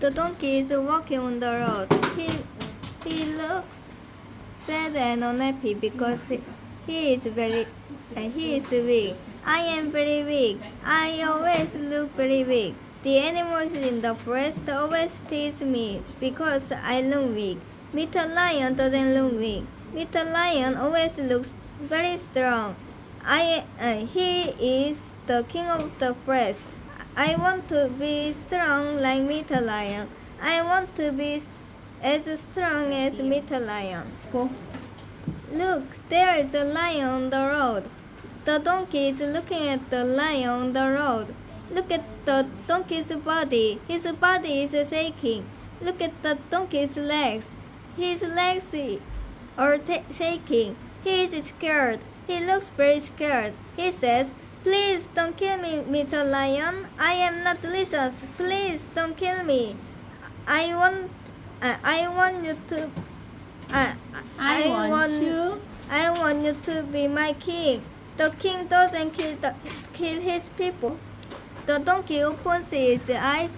The donkey is walking on the road. He, he looks sad and unhappy because he, he is very uh, he is weak. I am very weak. I always look very weak. The animals in the forest always tease me because I look weak. Mr. Lion doesn't look weak. Mr. Lion always looks very strong. I uh, he is the king of the forest. I want to be strong like Mr. Lion. I want to be as strong as Mr. Lion. Go. Look, there is a lion on the road. The donkey is looking at the lion on the road. Look at the donkey's body. His body is shaking. Look at the donkey's legs. His legs are shaking. He is scared. He looks very scared. He says, Please don't kill me, Mr. Lion. I am not delicious. Please don't kill me. I want, uh, I want you to, uh, I, want, you. I want you to be my king. The king doesn't kill the, kill his people. The donkey opens its eyes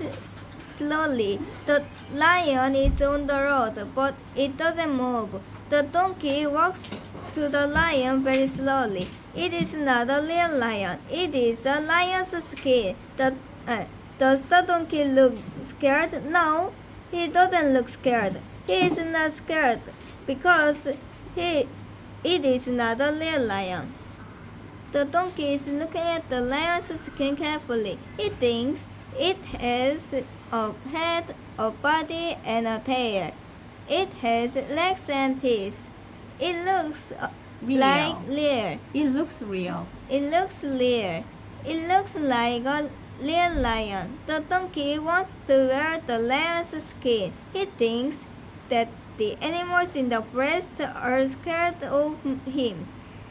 slowly. The lion is on the road, but it doesn't move. The donkey walks to the lion very slowly. It is not a real lion. It is a lion's skin. The, uh, does the donkey look scared? No, he doesn't look scared. He is not scared because he, it is not a real lion. The donkey is looking at the lion's skin carefully. He thinks it has a head, a body, and a tail. It has legs and teeth. It looks uh, Real. like real. It looks real. It looks real. It looks like a real lion. The donkey wants to wear the lion's skin. He thinks that the animals in the forest are scared of him.